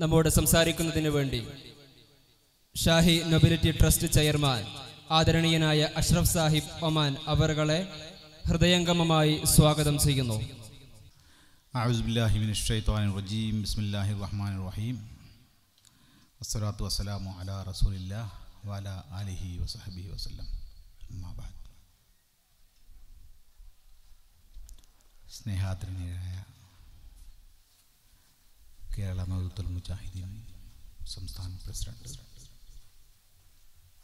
നമ്മോട് സംസാരിക്കുന്നതിന് വേണ്ടി ഷാഹി നൊബിലിറ്റി ട്രസ്റ്റ് ചെയർമാൻ ആദരണീയനായ അഷ്റഫ് സാഹിബ് ഒമാൻ അവരുടെ ഹൃദയംഗമമായി സ്വാഗതം ചെയ്യുന്നു. അസ്സലാത്തു വസ്സലാമു അലാ കേരള നേതൃത്വ മുജാഹിദീൻ സംസ്ഥാന president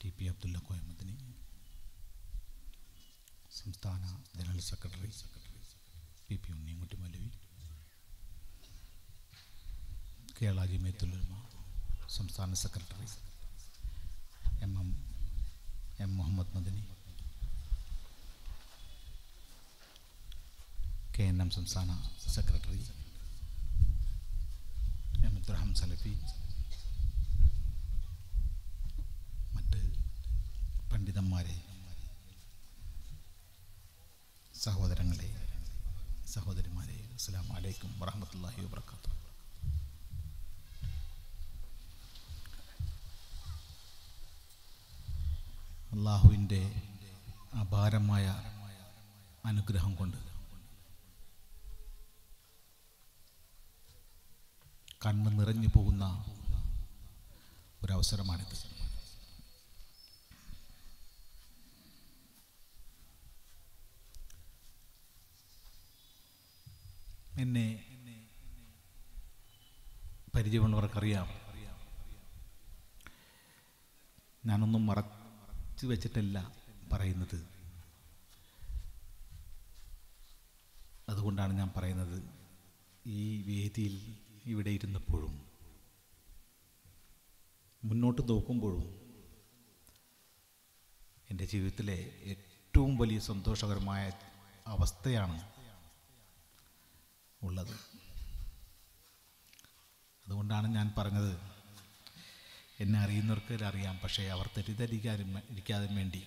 T P Abdulla Koyamadani സംസ്ഥാന general secretary P P Unniyankutty Maulavi Kerala Jamiyathululama സംസ്ഥാന secretary M M M Muhammad Madani K N M സംസ്ഥാന സെക്രട്ടറി അബ്ദുറഹം സലഫി മറ്റ് പണ്ഡിതന്മാരെ സഹോദരങ്ങളെ സഹോദരിമാരെ അസ്സാം വലൈക്കും വറഹമത്തല്ലാഹി വാത്തു അള്ളാഹുവിന്റെ അപാരമായ അനുഗ്രഹം കൊണ്ട് കണ്ണ് നിറഞ്ഞു പോകുന്ന ഒരവസരമാണിത്. എന്നെ പരിചയമുള്ളവർക്കറിയാം. ഞാനൊന്നും മറച്ചു വെച്ചിട്ടല്ല പറയുന്നത്. അതുകൊണ്ടാണ് ഞാൻ പറയുന്നത്. ഈ വേദിയിൽ ഇവിടെ ഇരുന്നപ്പോഴും മുന്നോട്ട് നോക്കുമ്പോഴും എന്റെ ജീവിതത്തിലെ ഏറ്റവും വലിയ സന്തോഷകരമായ അവസ്ഥയാണ് ഉള്ളത്. അതുകൊണ്ടാണ് ഞാൻ പറഞ്ഞത് എന്നെ അറിയുന്നവർക്ക് അറിയാം പക്ഷേ അവർ തെറ്റിദ്ധരിക്കാനും ഇരിക്കാതെ വേണ്ടി.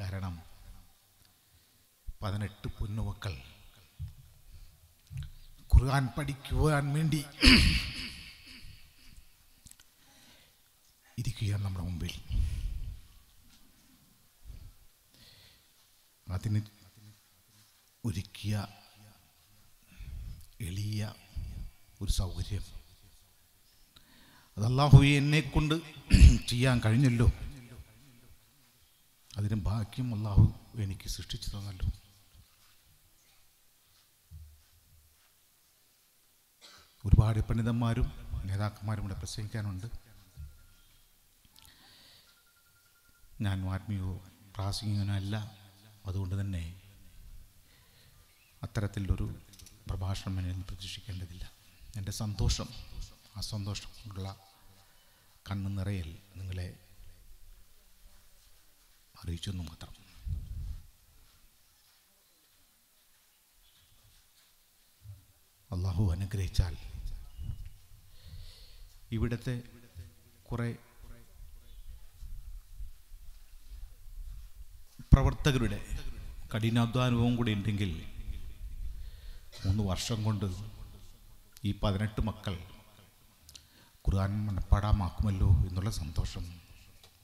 കാരണം പതിനെട്ട് പൊന്നുമക്കൾ ഖുർആൻ പഠിക്കുവാൻ വേണ്ടി. ഇരിക്കുകയാണ് നമ്മുടെ മുമ്പിൽ. അതിന് ഒരുക്കിയ എളിയ ഒരു സൗകര്യം. അത് എന്നെ കൊണ്ട് ചെയ്യാൻ കഴിഞ്ഞല്ലോ. അതിന് ബാക്കിയും അള്ളാഹു എനിക്ക് സൃഷ്ടിച്ചു തന്നല്ലോ. ഒരുപാട് പണ്ഡിതന്മാരും നേതാക്കന്മാരും ഇവിടെ പ്രസംഗിക്കാനുണ്ട്. ഞാൻ ആത്മീയോ പ്രാസംഗികനോ അല്ല അതുകൊണ്ട് തന്നെ അത്തരത്തിലൊരു പ്രഭാഷണം എന്നിൽ പ്രതീക്ഷിക്കേണ്ടതില്ല. എന്റെ സന്തോഷം ആ സന്തോഷം കൊണ്ടുള്ള കണ്ണു നിറയൽ നിങ്ങളെ അറിയിച്ചെന്നു മാത്രം. അള്ളാഹു അനുഗ്രഹിച്ചാൽ ഇവിടുത്തെ കുറേ പ്രവർത്തകരുടെ കഠിനാധ്വാനവും കൂടി ഉണ്ടെങ്കിൽ മൂന്ന് വർഷം കൊണ്ട് ഈ പതിനെട്ട് മക്കൾ ഖുർആൻ മനപ്പാടാമാക്കുമല്ലോ എന്നുള്ള സന്തോഷം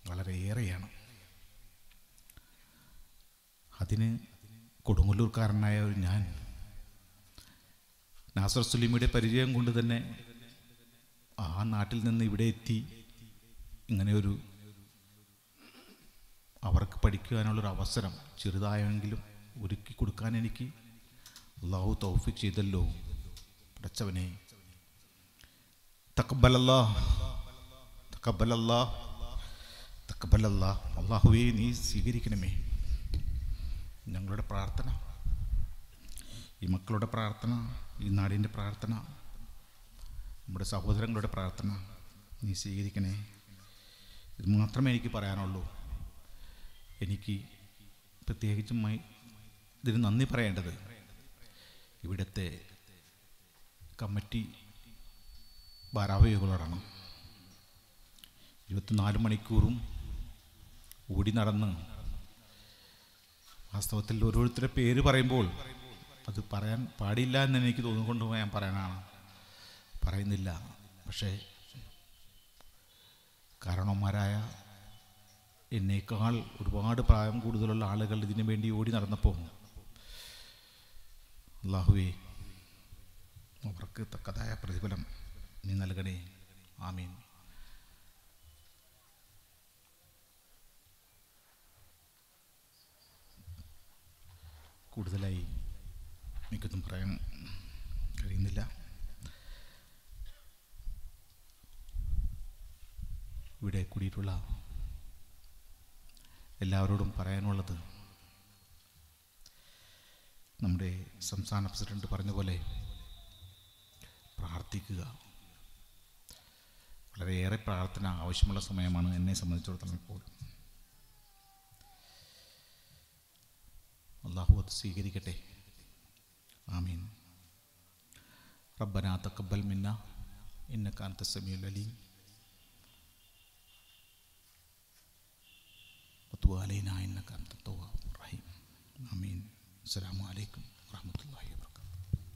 വളരെയേറെയാണ്. അതിന് കൊടുങ്ങല്ലൂർക്കാരനായ ഞാൻ നാസർ സുലീമിയുടെ പരിചയം കൊണ്ട് തന്നെ ആ നാട്ടിൽ നിന്ന് ഇവിടെ എത്തി ഇങ്ങനെ ഒരു അവർക്ക് പഠിക്കുവാനുള്ളൊരു അവസരം ചെറുതായെങ്കിലും ഒരുക്കി കൊടുക്കാൻ എനിക്ക് അള്ളാഹു തൗഫിക് ചെയ്തല്ലോ. പടച്ചവനെ തക്കബലല്ലാ തക്കബലല്ലാ തക്കബലല്ലാ അള്ളാഹുവേ നീ സ്വീകരിക്കണമേ. ഞങ്ങളുടെ പ്രാർത്ഥന ഈ മക്കളുടെ പ്രാർത്ഥന ഈ നാടിന്റെ പ്രാർത്ഥന നമ്മുടെ സഹോദരങ്ങളുടെ പ്രാർത്ഥന നീ സ്വീകരിക്കണേ. ഇത് മാത്രമേ എനിക്ക് പറയാനുള്ളൂ. എനിക്ക് പ്രത്യേകിച്ചും ഇതിന് നന്ദി പറയേണ്ടത് ഇവിടുത്തെ കമ്മിറ്റി ഭാരാവഹികളോടാണ്. ഇരുപത്തിനാല് മണിക്കൂറും ഓടി നടന്ന് വാസ്തവത്തിൽ ഓരോരുത്തരുടെ പേര് പറയുമ്പോൾ അത് പറയാൻ പാടില്ല എന്ന് എനിക്ക് തോന്നിക്കൊണ്ട് ഞാൻ പറയാനാണ്. പറയുന്നില്ല. പക്ഷേ കാരണവന്മാരായ എന്നേക്കാൾ ഒരുപാട് പ്രായം കൂടുതലുള്ള ആളുകൾ ഇതിനു വേണ്ടി ഓടി നടന്നപ്പോൾ അള്ളാഹുവേ അവർക്ക് തക്കതായ പ്രതിഫലം നീ നൽകണേ. ആമീൻ. കൂടുതലായി എനിക്കൊന്നും പറയാൻ കഴിയുന്നില്ല. ഇവിടെ കൂടിയിട്ടുള്ള എല്ലാവരോടും പറയാനുള്ളത് നമ്മുടെ സംസ്ഥാന പ്രസിഡന്റ് പറഞ്ഞ പോലെ പ്രാർത്ഥിക്കുക. വളരെയേറെ പ്രാർത്ഥന ആവശ്യമുള്ള സമയമാണ് എന്നെ സംബന്ധിച്ചിടത്തോളം ഇപ്പോൾ. അള്ളാഹു അത് സ്വീകരിക്കട്ടെ. ആമീൻ. റബ്ബന തക്കബൽ മിന്ന. ഇന്നക അൻത സമീഉൽ അലീം. Dua kali naik, akan rahim. Amin. Assalamualaikum warahmatullahi wabarakatuh.